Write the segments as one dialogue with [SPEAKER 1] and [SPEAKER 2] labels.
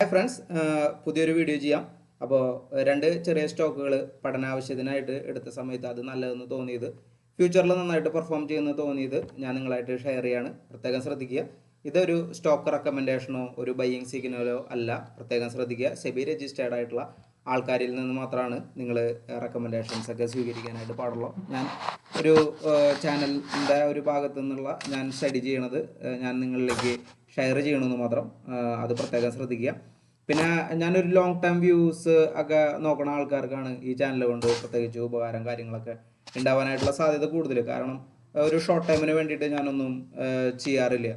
[SPEAKER 1] Hi friends പുതിയൊരു video ചെയ്യാം. അപ്പോൾ രണ്ട് ചെറിയ സ്റ്റോക്കുകൾ പഠനാവശ്യത്തിനായിട്ട് എടുത്ത സമയത്ത് അത് നല്ലതെന്ന് തോന്നിയത്. ഫ്യൂച്ചറിൽ നന്നായിട്ട് പെർഫോം ചെയ്യുമെന്ന് തോന്നിയത് ഞാൻ നിങ്ങളായിട്ട് ഷെയർ ചെയ്യാണ്. പ്രത്യേകം ശ്രദ്ധിക്കുക. ഇതൊരു സ്റ്റോക്ക് റെക്കമെൻഡേഷനോ ഒരു ബൈയിങ് സിഗ്നലോ അല്ല. പ്രത്യേകം ശ്രദ്ധിക്കുക. സെബി രജിസ്റ്റേർഡ് ആയിട്ടുള്ള ആൾക്കാരിൽ നിന്ന് മാത്രമാണ് നിങ്ങൾ റെക്കമെൻഡേഷൻസ് ഒക്കെ സ്വീകരിക്കാനായിട്ട് പാടുള്ളൂ. ഞാൻ ഒരു ചാനലിന്റെ ഒരു ഭാഗത്തു നിന്നുള്ള ഞാൻ സ്റ്റഡി ചെയ്യണത് ഞാൻ നിങ്ങളിലേക്ക് ഷെയർ ചെയ്യണമെന്ന് മാത്രം അത് പ്രത്യേകം ശ്രദ്ധിക്കുക. പിന്നെ ഞാനൊരു ലോങ് ടേം വ്യൂസ് ഒക്കെ നോക്കുന്ന ആൾക്കാർക്കാണ് ഈ ചാനൽ കൊണ്ട് പ്രത്യേകിച്ച് ഉപകാരം കാര്യങ്ങളൊക്കെ ഉണ്ടാവാനായിട്ടുള്ള സാധ്യത കൂടുതൽ കാരണം ഒരു ഷോർട്ട് ടൈമിന് വേണ്ടിയിട്ട് ഞാനൊന്നും ചെയ്യാറില്ല.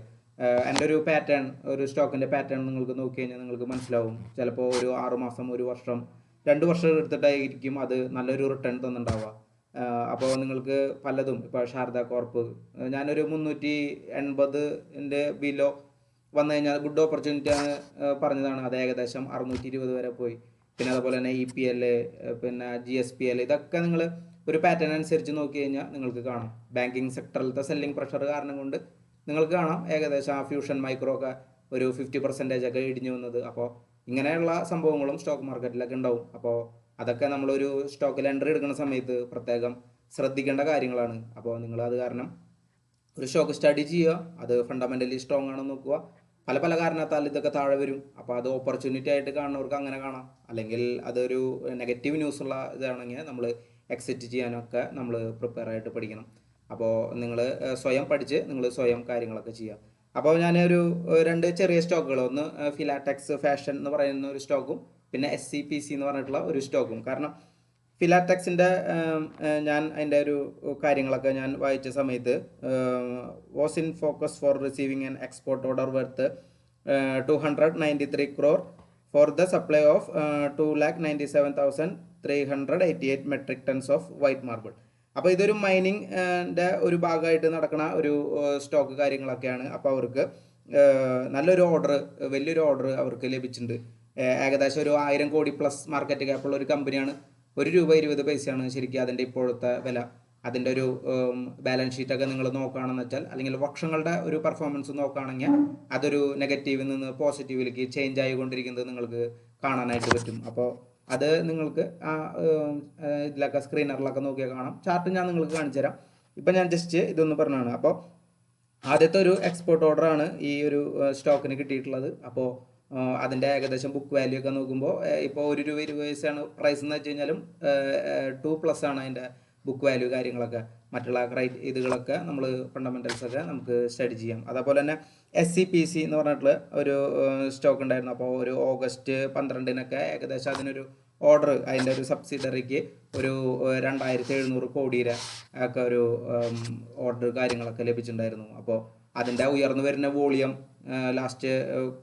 [SPEAKER 1] എന്റെ ഒരു പാറ്റേൺ ഒരു സ്റ്റോക്കിന്റെ പാറ്റേൺ നിങ്ങൾക്ക് നോക്കി കഴിഞ്ഞാൽ നിങ്ങൾക്ക് മനസ്സിലാവും. ചിലപ്പോൾ ഒരു ആറുമാസം ഒരു വർഷം രണ്ട് വർഷം എടുത്തിട്ടായിരിക്കും അത് നല്ലൊരു റിട്ടേൺ തന്നിട്ടുണ്ടാവുക അപ്പോൾ നിങ്ങൾക്ക് പലതും. ഇപ്പോൾ ശാരദ കോർപ്പ് ഞാനൊരു മുന്നൂറ്റി എൺപതിന്റെ ബിലോ വന്നു കഴിഞ്ഞാൽ ഗുഡ് ഓപ്പർച്യൂണിറ്റി ആണ് പറഞ്ഞതാണ്. അത് ഏകദേശം അറുന്നൂറ്റി ഇരുപത് വരെ പോയി. പിന്നെ അതുപോലെ തന്നെ ഇ പി എൽ പിന്നെ ജി എസ് പി എൽ ഇതൊക്കെ നിങ്ങൾ ഒരു പാറ്റേൺ അനുസരിച്ച് നോക്കി കഴിഞ്ഞാൽ നിങ്ങൾക്ക് കാണാം. ബാങ്കിങ് സെക്ടറിലത്തെ സെല്ലിംഗ് പ്രഷർ കാരണം കൊണ്ട് നിങ്ങൾക്ക് കാണാം ഏകദേശം ആ ഫ്യൂഷൻ മൈക്രോ ഒക്കെ ഒരു ഫിഫ്റ്റി പെർസെന്റേജ് ഒക്കെ ഇടിഞ്ഞു വന്നത്. അപ്പോൾ ഇങ്ങനെയുള്ള സംഭവങ്ങളും സ്റ്റോക്ക് മാർക്കറ്റിലൊക്കെ ഉണ്ടാവും. അപ്പോൾ അതൊക്കെ നമ്മളൊരു സ്റ്റോക്കിൽ എൻട്രി എടുക്കുന്ന സമയത്ത് പ്രത്യേകം ശ്രദ്ധിക്കേണ്ട കാര്യങ്ങളാണ്. അപ്പോൾ നിങ്ങൾ അത് കാരണം ഒരു സ്റ്റോക്ക് സ്റ്റഡി ചെയ്യുക. അത് ഫണ്ടമെന്റലി സ്ട്രോങ് ആണെന്ന് നോക്കുക. പല പല കാരണത്താൽ ഇതൊക്കെ താഴെ വരും. അപ്പോൾ അത് ഓപ്പർച്യൂണിറ്റി ആയിട്ട് കാണുന്നവർക്ക് അങ്ങനെ കാണാം. അല്ലെങ്കിൽ അതൊരു നെഗറ്റീവ് ന്യൂസ് ഉള്ള ഇതാണെങ്കിൽ നമ്മൾ എക്സിറ്റ് ചെയ്യാനൊക്കെ നമ്മൾ പ്രിപ്പയർ ആയിട്ട് പഠിക്കണം. അപ്പോൾ നിങ്ങൾ സ്വയം പഠിച്ച് നിങ്ങൾ സ്വയം കാര്യങ്ങളൊക്കെ ചെയ്യുക അപ്പോൾ ഞാനൊരു രണ്ട് ചെറിയ സ്റ്റോക്കുകൾ. ഒന്ന് ഫിലാടെക്സ് ഫാഷൻ എന്ന് പറയുന്ന ഒരു സ്റ്റോക്കും പിന്നെ എസ് സി പി സി എന്ന് പറഞ്ഞിട്ടുള്ള ഒരു സ്റ്റോക്കും. കാരണം ഫിലാടെക്സിന്റെ ഞാൻ അതിന്റെ ഒരു കാര്യങ്ങളൊക്കെ ഞാൻ വായിച്ച സമയത്ത് was in focus for receiving an export order worth two hundred ninety three crore for the supply of two lakh ninety seven thousand three hundred eighty eight metric tons of white marble അപ്പോൾ ഇതൊരു മൈനിങ്ങിന്റെ ഒരു ഭാഗമായിട്ട് നടക്കുന്ന ഒരു stock കാര്യങ്ങളൊക്കെയാണ്. അപ്പോൾ അവർക്ക് നല്ലൊരു ഓർഡർ വലിയൊരു ഓർഡർ അവർക്ക് ലഭിച്ചിട്ടുണ്ട്. ഏകദേശം ഒരു ആയിരം കോടി പ്ലസ് മാർക്കറ്റ് ക്യാപ്പുള്ള ഒരു കമ്പനിയാണ് ഒരു രൂപ ഇരുപത് പൈസയാണ് ശരിക്കും അതിന്റെ ഇപ്പോഴത്തെ വില. അതിന്റെ ഒരു ബാലൻസ് ഷീറ്റൊക്കെ നിങ്ങൾ നോക്കുകയാണെന്ന് വെച്ചാൽ അല്ലെങ്കിൽ വർഷങ്ങളുടെ ഒരു പെർഫോമൻസ് നോക്കുകയാണെങ്കിൽ അതൊരു നെഗറ്റീവിൽ നിന്ന് പോസിറ്റീവിലേക്ക് ചേഞ്ച് ആയിക്കൊണ്ടിരിക്കുന്നത് നിങ്ങൾക്ക് കാണാനായിട്ട് പറ്റും. അപ്പോൾ അത് നിങ്ങൾക്ക് ആ ഇതിലൊക്കെ സ്ക്രീനറിലൊക്കെ നോക്കിയാൽ കാണാം. ചാർട്ട് ഞാൻ നിങ്ങൾക്ക് കാണിച്ചു തരാം. ഇപ്പം ഞാൻ ജസ്റ്റ് ഇതൊന്ന് പറഞ്ഞതാണ്. അപ്പോൾ ആദ്യത്തെ ഒരു എക്സ്പോർട്ട് ഓർഡറാണ് ഈ ഒരു സ്റ്റോക്കിന് കിട്ടിയിട്ടുള്ളത്. അപ്പോൾ അതിന്റെ ഏകദേശം ബുക്ക് വാല്യൂ ഒക്കെ നോക്കുമ്പോൾ ഇപ്പോൾ ഒരു രൂപ ഇരുപത് പൈസയാണ് പ്രൈസ് എന്ന് വെച്ച് കഴിഞ്ഞാലും ടു പ്ലസ് ആണ് അതിന്റെ ബുക്ക് വാല്യൂ കാര്യങ്ങളൊക്കെ. മറ്റുള്ള ക്രൈറ്റ് ഇതുകളൊക്കെ നമ്മൾ ഫണ്ടമെന്റൽസ് ഒക്കെ നമുക്ക് സ്റ്റഡി ചെയ്യാം. അതേപോലെ തന്നെ എസ് സി പി സി എന്ന് പറഞ്ഞിട്ടുള്ള ഒരു സ്റ്റോക്ക് ഉണ്ടായിരുന്നു. അപ്പോൾ ഒരു ഓഗസ്റ്റ് പന്ത്രണ്ടിനൊക്കെ ഏകദേശം അതിനൊരു ഓർഡർ അതിന്റെ ഒരു സബ്സിഡറിക്ക് ഒരു രണ്ടായിരത്തി എഴുന്നൂറ് കോടിയുടെ ഒക്കെ ഒരു ഓർഡർ കാര്യങ്ങളൊക്കെ ലഭിച്ചിട്ടുണ്ടായിരുന്നു. അപ്പോൾ അതിന്റെ ഉയർന്നു വരുന്ന വോളിയം ലാസ്റ്റ്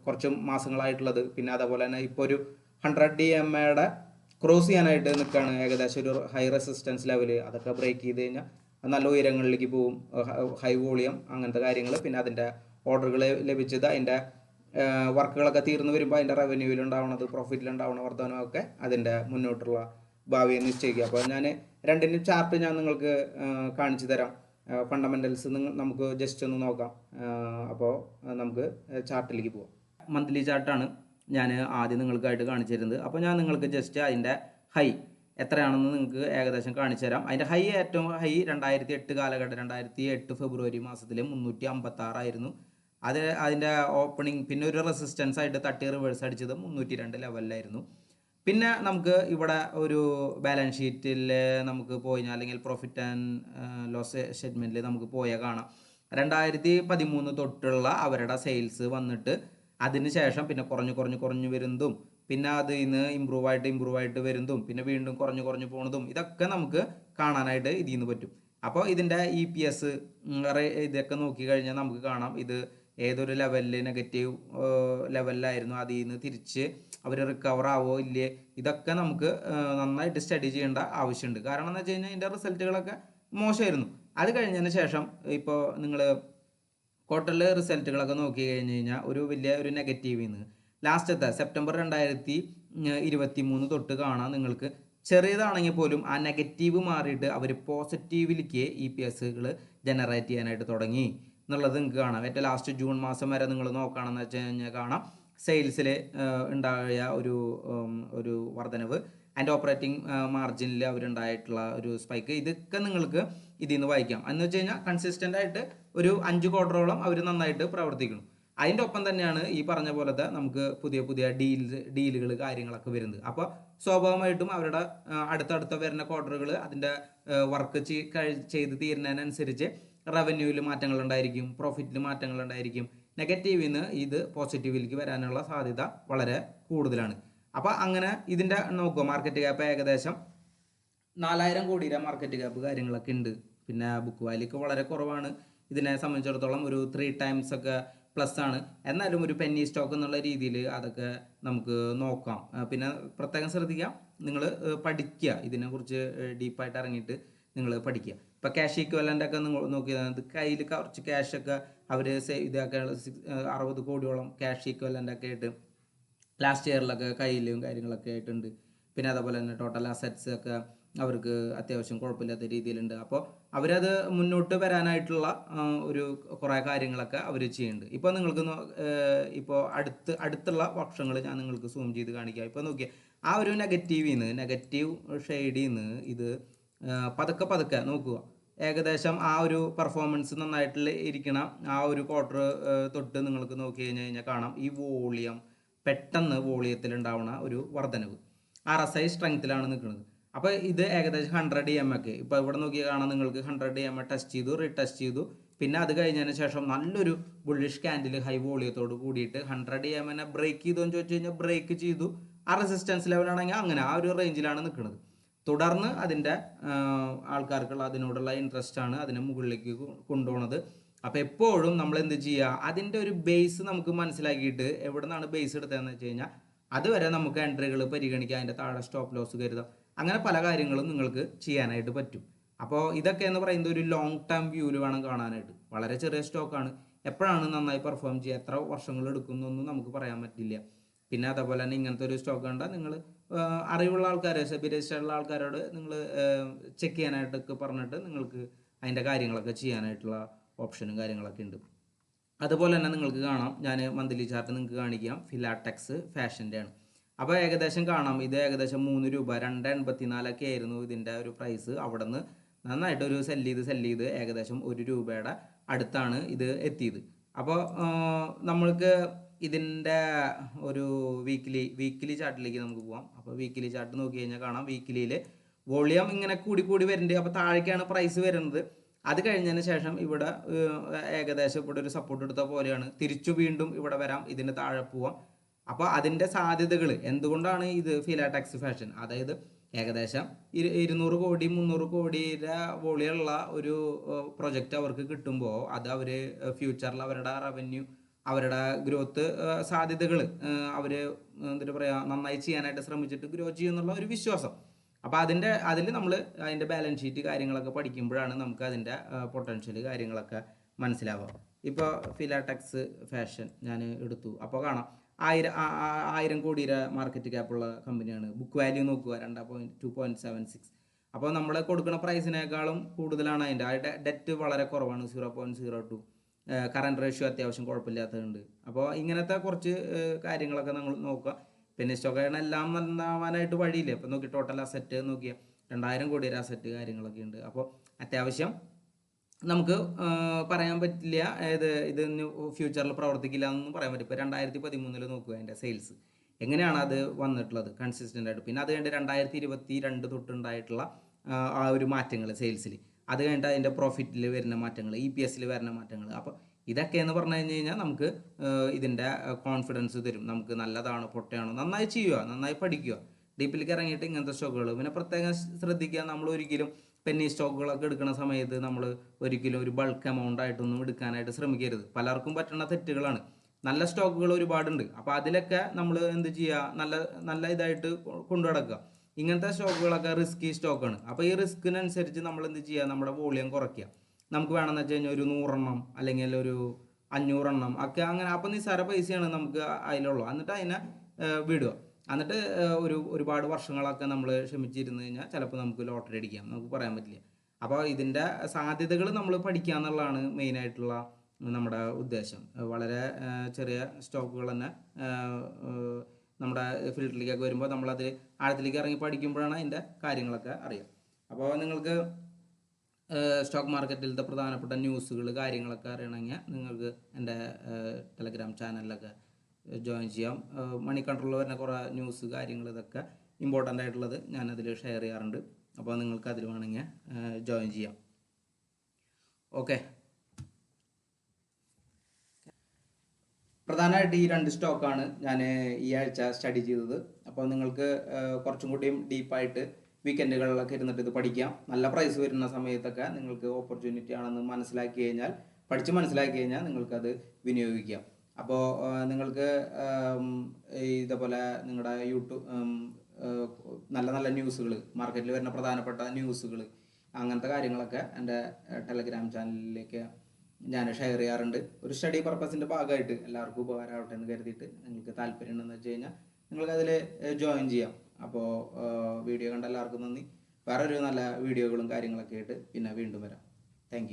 [SPEAKER 1] കുറച്ച് മാസങ്ങളായിട്ടുള്ളത്. പിന്നെ അതേപോലെ തന്നെ ഇപ്പോൾ ഒരു ഹൺഡ്രഡ് ഡി എം എയുടെ ക്രോസ് ചെയ്യാനായിട്ട് നിൽക്കുകയാണ് ഏകദേശം ഒരു ഹൈ റെസിസ്റ്റൻസ് ലെവൽ അതൊക്കെ ബ്രേക്ക് ചെയ്ത് കഴിഞ്ഞാൽ നല്ല ഉയരങ്ങളിലേക്ക് പോവും ഹൈ വോളിയം അങ്ങനത്തെ കാര്യങ്ങൾ പിന്നെ അതിന്റെ ഓർഡറുകൾ ലഭിച്ചത് അതിന്റെ വർക്കുകളൊക്കെ തീർന്നു വരുമ്പോൾ അതിന്റെ പ്രോഫിറ്റിൽ ഉണ്ടാവുന്ന വർധനമൊക്കെ അതിന്റെ മുന്നോട്ടുള്ള ഭാവിയെ നിശ്ചയിക്കുക അപ്പോൾ ഞാൻ രണ്ടിന്റെ ചാർട്ട് ഞാൻ നിങ്ങൾക്ക് കാണിച്ചു തരാം. ഫണ്ടമെന്റൽസ് നമുക്ക് ജസ്റ്റ് ഒന്ന് നോക്കാം. അപ്പോൾ നമുക്ക് ചാർട്ടിലേക്ക് പോവാം. മന്ത്ലി ചാർട്ടാണ് ഞാൻ ആദ്യം നിങ്ങൾക്കായിട്ട് കാണിച്ചു തരുന്നത് അപ്പോൾ ഞാൻ നിങ്ങൾക്ക് ജസ്റ്റ് അതിന്റെ ഹൈ എത്രയാണെന്ന് നിങ്ങൾക്ക് ഏകദേശം കാണിച്ചു തരാം. അതിന്റെ ഹൈ ഏറ്റവും ഹൈ രണ്ടായിരത്തി എട്ട് കാലഘട്ടം രണ്ടായിരത്തി എട്ട് ഫെബ്രുവരി മാസത്തിൽ മുന്നൂറ്റി അമ്പത്തി ആറായിരുന്നു അത് അതിന്റെ ഓപ്പണിംഗ് പിന്നെ ഒരു റെസിസ്റ്റൻസ് ആയിട്ട് തട്ടി റിവേഴ്സ് അടിച്ചത് മുന്നൂറ്റി രണ്ട് ലെവലിലായിരുന്നു പിന്നെ നമുക്ക് ഇവിടെ ഒരു ബാലൻസ് ഷീറ്റിൽ നമുക്ക് പോയി അല്ലെങ്കിൽ പ്രോഫിറ്റ് ആൻഡ് ലോസ് സ്റ്റേറ്റ്മെന്റിൽ നമുക്ക് പോയാൽ കാണാം. രണ്ടായിരത്തി പതിമൂന്ന് തൊട്ടുള്ള അവരുടെ സെയിൽസ് വന്നിട്ട് അതിന് ശേഷം പിന്നെ കുറഞ്ഞു കുറഞ്ഞു കുറഞ്ഞു വരുന്നതും പിന്നെ അത് ഇന്ന് ഇമ്പ്രൂവ് ആയിട്ട് ഇമ്പ്രൂവ് ആയിട്ട് വരുന്നതും പിന്നെ വീണ്ടും കുറഞ്ഞു കുറഞ്ഞു പോണതും ഇതൊക്കെ നമുക്ക് കാണാനായിട്ട് ഇതിൽ നിന്ന് പറ്റും അപ്പോൾ ഇതിന്റെ ഇ പി എസ് ഇതൊക്കെ നോക്കി കഴിഞ്ഞാൽ നമുക്ക് കാണാം. ഇത് ഏതൊരു ലെവലിൽ നെഗറ്റീവ് ലെവലിലായിരുന്നു അതിൽ നിന്ന് തിരിച്ച് അവർ റിക്കവർ ആവോ ഇല്ലേ? ഇതൊക്കെ നമുക്ക് നന്നായിട്ട് സ്റ്റഡി ചെയ്യേണ്ട ആവശ്യമുണ്ട്. കാരണം എന്ന് വെച്ച് കഴിഞ്ഞാൽ ഇതിന്റെ റിസൾട്ടുകളൊക്കെ മോശമായിരുന്നു. അത് കഴിഞ്ഞതിന് ശേഷം ഇപ്പോൾ നിങ്ങൾ ക്വാർട്ടറിലെ റിസൾട്ടുകളൊക്കെ നോക്കി കഴിഞ്ഞ് കഴിഞ്ഞാൽ ഒരു വലിയ ഒരു നെഗറ്റീവിൽ നിന്ന് ലാസ്റ്റത്തെ സെപ്റ്റംബർ രണ്ടായിരത്തി ഇരുപത്തി മൂന്ന് തൊട്ട് കാണാം നിങ്ങൾക്ക്. ചെറിയതാണെങ്കിൽ പോലും ആ നെഗറ്റീവ് മാറിയിട്ട് അവർ പോസിറ്റീവിലേക്ക് ഇ പി എസ്സുകൾ ജനറേറ്റ് ചെയ്യാനായിട്ട് തുടങ്ങി. എന്നുള്ളത് നിങ്ങൾക്ക് കാണാം. ഏറ്റവും ലാസ്റ്റ് ജൂൺ മാസം വരെ നിങ്ങൾ നോക്കുകയാണെന്ന് വെച്ച് കഴിഞ്ഞാൽ കാണാം. സെയിൽസിൽ ഉണ്ടായ ഒരു ഒരു വർധനവ്. ആൻഡ് ഓപ്പറേറ്റിംഗ് മാർജിനിൽ അവരുണ്ടായിട്ടുള്ള ഒരു സ്പൈക്ക് ഇതൊക്കെ നിങ്ങൾക്ക് ഇതിൽ നിന്ന് വായിക്കാം. എന്ന് വെച്ച് കഴിഞ്ഞാൽ കൺസിസ്റ്റന്റ് ആയിട്ട് ഒരു അഞ്ച് ക്വാർട്ടറോളം അവർ നന്നായിട്ട് പ്രവർത്തിക്കുന്നു. അതിന്റെ ഒപ്പം തന്നെയാണ് ഈ പറഞ്ഞ പോലത്തെ നമുക്ക് പുതിയ പുതിയ ഡീൽസ് ഡീലുകൾ കാര്യങ്ങളൊക്കെ വരുന്നത്. അപ്പോൾ സ്വാഭാവികമായിട്ടും അവരുടെ അടുത്തടുത്ത വരുന്ന ക്വാർട്ടറുകൾ അതിന്റെ വർക്ക് ചെയ്ത് തീരുന്നതിനനുസരിച്ച് റവന്യൂവിൽ മാറ്റങ്ങൾ ഉണ്ടായിരിക്കും പ്രോഫിറ്റിൽ മാറ്റങ്ങൾ ഉണ്ടായിരിക്കും നെഗറ്റീവിൽ നിന്ന് ഇത് പോസിറ്റീവിലേക്ക് വരാനുള്ള സാധ്യത വളരെ കൂടുതലാണ്. അപ്പോൾ അങ്ങനെ ഇതിന്റെ നോക്കുക മാർക്കറ്റ് ക്യാപ്പ് ഏകദേശം നാലായിരം കോടിയുടെ മാർക്കറ്റ് ക്യാപ്പ് കാര്യങ്ങളൊക്കെ ഉണ്ട്. പിന്നെ ബുക്ക് വാല്യൂക്ക് വളരെ കുറവാണ്. ഇതിനെ സംബന്ധിച്ചിടത്തോളം ഒരു ത്രീ ടൈംസ് ഒക്കെ പ്ലസ് ആണ്. എന്നാലും ഒരു പെന്നി സ്റ്റോക്ക് എന്നുള്ള രീതിയിൽ അതൊക്കെ നമുക്ക് നോക്കാം. പിന്നെ പ്രത്യേകം ശ്രദ്ധിക്കാം. നിങ്ങൾ പഠിക്കുക. ഇതിനെക്കുറിച്ച് ഡീപ്പായിട്ട് ഇറങ്ങിയിട്ട് നിങ്ങൾ പഠിക്കുക. ഇപ്പോൾ ക്യാഷ് ഈക്വലന്റ് ഒക്കെ നോക്കിയത് കയ്യിൽ കുറച്ച് ക്യാഷൊക്കെ അവർ സേവ് ഇതാക്കാനുള്ള അറുപത് കോടിയോളം ക്യാഷ് ഈക്വലന്റ് ഒക്കെ ആയിട്ട് ലാസ്റ്റ് ഇയറിലൊക്കെ കയ്യിലും കാര്യങ്ങളൊക്കെ ആയിട്ടുണ്ട്. പിന്നെ അതേപോലെ തന്നെ ടോട്ടൽ അസറ്റ്സ് ഒക്കെ അവർക്ക് അത്യാവശ്യം കുഴപ്പമില്ലാത്ത രീതിയിലുണ്ട്. അപ്പോൾ അവരത് മുന്നോട്ട് വരാനായിട്ടുള്ള ഒരു കുറേ കാര്യങ്ങളൊക്കെ അവർ ചെയ്യുന്നുണ്ട്. ഇപ്പോൾ നിങ്ങൾക്ക് ഇപ്പോൾ അടുത്ത് അടുത്തുള്ള വർഷങ്ങൾ ഞാൻ നിങ്ങൾക്ക് സൂം ചെയ്ത് കാണിക്കാം. ഇപ്പോൾ നോക്കിയാൽ ആ ഒരു നെഗറ്റീവിൽ നിന്ന് നെഗറ്റീവ് ഷെയ്ഡിൽ നിന്ന് ഇത് പതുക്കെ പതുക്കെ നോക്കുക. ഏകദേശം ആ ഒരു പെർഫോമൻസ് നന്നായിട്ട് ഇരിക്കണം. ആ ഒരു ക്വാർട്ടർ തൊട്ട് നിങ്ങൾക്ക് നോക്കി കഴിഞ്ഞ് കഴിഞ്ഞാൽ കാണാം. ഈ വോളിയം പെട്ടെന്ന് വോളിയത്തിൽ ഉണ്ടാവുന്ന ഒരു വർധനവ് ആർ എസ് ഐ സ്ട്രെങ്ത്തിലാണ് നിൽക്കുന്നത്. അപ്പോൾ ഇത് ഏകദേശം ഹൺഡ്രഡ് എം ഒക്കെ. ഇപ്പോൾ ഇവിടെ നോക്കി കാണാം നിങ്ങൾക്ക് ഹൺഡ്രഡ് എം ടെസ്റ്റ് ചെയ്തു റീടെസ്റ്റ് ചെയ്തു. പിന്നെ അത് കഴിഞ്ഞതിന് ശേഷം നല്ലൊരു ബുള്ളിഷ് കാൻഡിൽ ഹൈ വോളിയത്തോട് കൂടിയിട്ട് ഹൺഡ്രഡ് എം എന്നെ ബ്രേക്ക് ചെയ്തു എന്ന് ചോദിച്ചു കഴിഞ്ഞാൽ ബ്രേക്ക് ചെയ്തു. ആ റെസിസ്റ്റൻസ് ലെവലാണെങ്കിൽ അങ്ങനെ ആ ഒരു റേഞ്ചിലാണ് നിൽക്കുന്നത്. തുടർന്ന് അതിന്റെ ആൾക്കാർക്കുള്ള അതിനോടുള്ള ഇൻട്രസ്റ്റ് ആണ് അതിനെ മുകളിലേക്ക് കൊണ്ടുപോകുന്നത് അപ്പോൾ എപ്പോഴും നമ്മൾ എന്ത് ചെയ്യുക അതിന്റെ ഒരു ബേസ് നമുക്ക് മനസ്സിലാക്കിയിട്ട് എവിടെ നിന്നാണ് ബേസ് എടുത്തതെന്ന് വെച്ച് കഴിഞ്ഞാൽ അതുവരെ നമുക്ക് എൻട്രികൾ പരിഗണിക്കുക അതിന്റെ താഴെ സ്റ്റോപ്പ് ലോസ് കരുതാം. അങ്ങനെ പല കാര്യങ്ങളും നിങ്ങൾക്ക് ചെയ്യാനായിട്ട് പറ്റും. അപ്പോൾ ഇതൊക്കെ എന്ന് പറയുന്നത് ഒരു ലോങ് ടേം വ്യൂവിൽ വേണം കാണാനായിട്ട്. വളരെ ചെറിയ സ്റ്റോക്കാണ് എപ്പോഴാണ് നന്നായി പെർഫോം ചെയ്യുക എത്ര വർഷങ്ങൾ എടുക്കുന്നൊന്നും നമുക്ക് പറയാൻ പറ്റില്ല. പിന്നെ അതേപോലെ തന്നെ ഇങ്ങനത്തെ ഒരു സ്റ്റോക്ക് കണ്ടാൽ നിങ്ങൾ അറിവുള്ള ആൾക്കാരെ സെബി രജിസ്റ്റേഡുള്ള ആൾക്കാരോട് നിങ്ങൾ ചെക്ക് ചെയ്യാനായിട്ടൊക്കെ പറഞ്ഞിട്ട് നിങ്ങൾക്ക് അതിന്റെ കാര്യങ്ങളൊക്കെ ചെയ്യാനായിട്ടുള്ള ഓപ്ഷനും കാര്യങ്ങളൊക്കെ ഉണ്ട്. അതുപോലെ തന്നെ നിങ്ങൾക്ക് കാണാം ഞാൻ മന്ത്ലി ചാർട്ട് നിങ്ങൾക്ക് കാണിക്കാം. ഫിലാടെക്സ് ഫാഷന്റെ ആണ്. അപ്പോൾ ഏകദേശം കാണാം. ഇത് ഏകദേശം മൂന്ന് രൂപ രണ്ട് എൺപത്തിനാലൊക്കെ ആയിരുന്നു ഇതിന്റെ ഒരു പ്രൈസ് അവിടെ നിന്ന് നന്നായിട്ട് ഒരു സെല്ല് ചെയ്ത് സെല്ല് ചെയ്ത് ഏകദേശം ഒരു രൂപയുടെ അടുത്താണ് ഇത് എത്തിയത്. അപ്പോൾ നമ്മൾക്ക് ഇതിന്റെ ഒരു വീക്കിലി വീക്കിലി ചാർട്ടിലേക്ക് നമുക്ക് പോവാം. അപ്പോൾ വീക്കിലി ചാർട്ട് നോക്കി കഴിഞ്ഞാൽ കാണാം വീക്കിലിയിൽ വോളിയം ഇങ്ങനെ കൂടി കൂടി വരുന്നുണ്ട്. അപ്പോൾ താഴേക്കാണ് പ്രൈസ് വരുന്നത്. അത് കഴിഞ്ഞതിന് ശേഷം ഇവിടെ ഏകദേശം ഇവിടെ ഒരു സപ്പോർട്ട് എടുത്ത പോലെയാണ്. തിരിച്ചു വീണ്ടും ഇവിടെ വരാം ഇതിന് താഴെ പോവാം. അപ്പോൾ അതിന്റെ സാധ്യതകൾ എന്തുകൊണ്ടാണ് ഇത് ഫിലാടാക്സ് ഫാഷൻ? അതായത് ഏകദേശം ഇരു ഇരുന്നൂറ് കോടി മുന്നൂറ് കോടിയുടെ വോളിയുള്ള ഒരു പ്രൊജക്റ്റ് അവർക്ക് കിട്ടുമ്പോൾ അത് അവർ ഫ്യൂച്ചറിൽ അവരുടെ റവന്യൂ അവരുടെ ഗ്രോത്ത് സാധ്യതകൾ അവർ എന്താ പറയുക നന്നായി ചെയ്യാനായിട്ട് ശ്രമിച്ചിട്ട് ഗ്രോ ചെയ്യുമെന്നുള്ള ഒരു വിശ്വാസം. അപ്പോൾ അതിന്റെ അതിൽ നമ്മൾ അതിന്റെ ബാലൻസ് ഷീറ്റ് കാര്യങ്ങളൊക്കെ പഠിക്കുമ്പോഴാണ് നമുക്ക് അതിന്റെ പൊട്ടൻഷ്യൽ കാര്യങ്ങളൊക്കെ മനസ്സിലാവുക. ഇപ്പോൾ ഫിലാടെക്സ് ഫാഷൻ ഞാൻ എടുത്തു. അപ്പോൾ കാണാം. ആയിരം ആയിരം കോടിയുടെ മാർക്കറ്റ് ക്യാപ്പുള്ള കമ്പനിയാണ് ബുക്ക് വാല്യൂ നോക്കുക. രണ്ട് point two point seven six അപ്പോൾ നമ്മൾ കൊടുക്കുന്ന പ്രൈസിനേക്കാളും കൂടുതലാണ് അതിന്റെ ആ ഡെറ്റ് വളരെ കുറവാണ്. Zero point zero two current ratio അത്യാവശ്യം കുഴപ്പമില്ലാത്തതുണ്ട്. അപ്പോൾ ഇങ്ങനത്തെ കുറച്ച് കാര്യങ്ങളൊക്കെ നമ്മൾ നോക്കുക. പിന്നെ സ്റ്റോക്കാണ് എല്ലാം നന്നാവാനായിട്ട് വഴിയില്ല? ഇപ്പം നോക്കി ടോട്ടൽ അസറ്റ് നോക്കിയാൽ രണ്ടായിരം കോടി ഒരു അസറ്റ് കാര്യങ്ങളൊക്കെ ഉണ്ട്. അപ്പോൾ അത്യാവശ്യം നമുക്ക് പറയാൻ പറ്റില്ല. ഏത് ഇത് ഫ്യൂച്ചറിൽ പ്രവർത്തിക്കില്ല എന്നൊന്നും പറയാൻ പറ്റും ഇപ്പോൾ രണ്ടായിരത്തി പതിമൂന്നിൽ നോക്കുക അതിന്റെ സെയിൽസ് എങ്ങനെയാണ് അത് വന്നിട്ടുള്ളത് കൺസിസ്റ്റന്റ് ആയിട്ട്? പിന്നെ അത് കഴിഞ്ഞിട്ട് രണ്ടായിരത്തി ഇരുപത്തി രണ്ട് തൊട്ടുണ്ടായിട്ടുള്ള ആ ഒരു മാറ്റങ്ങൾ സെയിൽസിൽ അത് കഴിഞ്ഞിട്ട് അതിന്റെ പ്രോഫിറ്റിൽ വരുന്ന മാറ്റങ്ങൾ ഇ പി എസിൽ വരുന്ന മാറ്റങ്ങൾ അപ്പോൾ ഇതൊക്കെ എന്ന് പറഞ്ഞു കഴിഞ്ഞ് കഴിഞ്ഞാൽ നമുക്ക് ഇതിന്റെ കോൺഫിഡൻസ് തരും. നമുക്ക് നല്ലതാണ് പൊട്ടയാണോ നന്നായി ചെയ്യുക നന്നായി പഠിക്കുക. ഡീപ്പിലേക്ക് ഇറങ്ങിയിട്ട് ഇങ്ങനത്തെ സ്റ്റോക്കുകൾ പിന്നെ പ്രത്യേകം ശ്രദ്ധിക്കുക നമ്മൾ ഒരിക്കലും പെന്നി സ്റ്റോക്കുകളൊക്കെ എടുക്കുന്ന സമയത്ത് നമ്മൾ ഒരിക്കലും ഒരു ബൾക്ക് എമൗണ്ട് ആയിട്ടൊന്നും എടുക്കാനായിട്ട് ശ്രമിക്കരുത്. പലർക്കും പറ്റുന്ന തെറ്റുകളാണ്. നല്ല സ്റ്റോക്കുകൾ ഒരുപാടുണ്ട്. അപ്പോൾ അതിലൊക്കെ നമ്മൾ എന്ത് ചെയ്യുക? നല്ല നല്ല ഇതായിട്ട് കൊണ്ടു നടക്കുക ഇങ്ങനത്തെ സ്റ്റോക്കുകളൊക്കെ റിസ്കി സ്റ്റോക്കാണ്. അപ്പോൾ ഈ റിസ്കിനനുസരിച്ച് നമ്മൾ എന്ത് ചെയ്യുക നമ്മുടെ വോളിയം കുറയ്ക്കുക നമുക്ക് വേണമെന്ന് വെച്ച് കഴിഞ്ഞാൽ ഒരു നൂറെണ്ണം അല്ലെങ്കിൽ ഒരു അഞ്ഞൂറെണ്ണം ഒക്കെ അങ്ങനെ അപ്പം നിസ്സാര പൈസയാണ് നമുക്ക് അതിലുള്ളൂ എന്നിട്ട് അതിനെ വിടുക. എന്നിട്ട് ഒരു ഒരുപാട് വർഷങ്ങളൊക്കെ നമ്മൾ ക്ഷമിച്ചിരുന്നു കഴിഞ്ഞാൽ ചിലപ്പോൾ നമുക്ക് ലോട്ടറി അടിക്കാം. നമുക്ക് പറയാൻ പറ്റില്ല. അപ്പോൾ ഇതിന്റെ സാധ്യതകൾ നമ്മൾ പഠിക്കുക എന്നുള്ളതാണ് മെയിനായിട്ടുള്ള നമ്മുടെ ഉദ്ദേശം. വളരെ ചെറിയ സ്റ്റോക്കുകൾ തന്നെ നമ്മുടെ ഫീൽഡിലേക്കൊക്കെ വരുമ്പോൾ നമ്മളതിൽ ആഴത്തിലേക്ക് ഇറങ്ങി പഠിക്കുമ്പോഴാണ് അതിന്റെ കാര്യങ്ങളൊക്കെ അറിയാം. അപ്പോൾ നിങ്ങൾക്ക് സ്റ്റോക്ക് മാർക്കറ്റിലത്തെ പ്രധാനപ്പെട്ട ന്യൂസുകൾ കാര്യങ്ങളൊക്കെ അറിയണമെങ്കിൽ നിങ്ങൾക്ക് എന്റെ ടെലഗ്രാം ചാനലിലൊക്കെ ജോയിൻ ചെയ്യാം. മണി കൺട്രോളിൽ വരുന്ന കുറേ ന്യൂസ് കാര്യങ്ങൾ ഇതൊക്കെ ഇമ്പോർട്ടന്റ് ആയിട്ടുള്ളത് ഞാനതിൽ ഷെയർ ചെയ്യാറുണ്ട്. അപ്പോൾ നിങ്ങൾക്ക് അതിൽ വേണമെങ്കിൽ ജോയിൻ ചെയ്യാം. ഓക്കെ പ്രധാനമായിട്ട് ഈ രണ്ട് സ്റ്റോക്കാണ് ഞാൻ ഈ ആഴ്ച സ്റ്റഡി ചെയ്തത്. അപ്പോൾ നിങ്ങൾക്ക് കുറച്ചും കൂടിയും ഡീപ്പായിട്ട് വീക്കെൻഡുകളിലൊക്കെ ഇരുന്നിട്ട് ഇത് പഠിക്കാം. നല്ല പ്രൈസ് വരുന്ന സമയത്തൊക്കെ നിങ്ങൾക്ക് ഓപ്പർച്യൂണിറ്റി ആണെന്ന് മനസ്സിലാക്കി കഴിഞ്ഞാൽ പഠിച്ച് മനസ്സിലാക്കി കഴിഞ്ഞാൽ നിങ്ങൾക്കത് വിനിയോഗിക്കാം. അപ്പോൾ നിങ്ങൾക്ക് ഇതേപോലെ നിങ്ങളുടെ യൂട്യൂബ് നല്ല നല്ല ന്യൂസുകൾ മാർക്കറ്റിൽ വരുന്ന പ്രധാനപ്പെട്ട ന്യൂസുകൾ അങ്ങനത്തെ കാര്യങ്ങളൊക്കെ എന്റെ ടെലഗ്രാം ചാനലിലേക്ക് ഞാൻ ഷെയർ ചെയ്യാറുണ്ട്. ഒരു സ്റ്റഡി പർപ്പസിന്റെ ഭാഗമായിട്ട് എല്ലാവർക്കും ഉപകാരമാവട്ടെ എന്ന് കരുതിയിട്ട് നിങ്ങൾക്ക് താല്പര്യം ഉണ്ടെന്ന് വെച്ച് കഴിഞ്ഞാൽ നിങ്ങൾക്ക് അതിൽ ജോയിൻ ചെയ്യാം. അപ്പോൾ വീഡിയോ കണ്ട എല്ലാവർക്കും നന്ദി. വേറൊരു നല്ല വീഡിയോകളും കാര്യങ്ങളൊക്കെ ആയിട്ട് പിന്നെ വീണ്ടും വരാം. താങ്ക്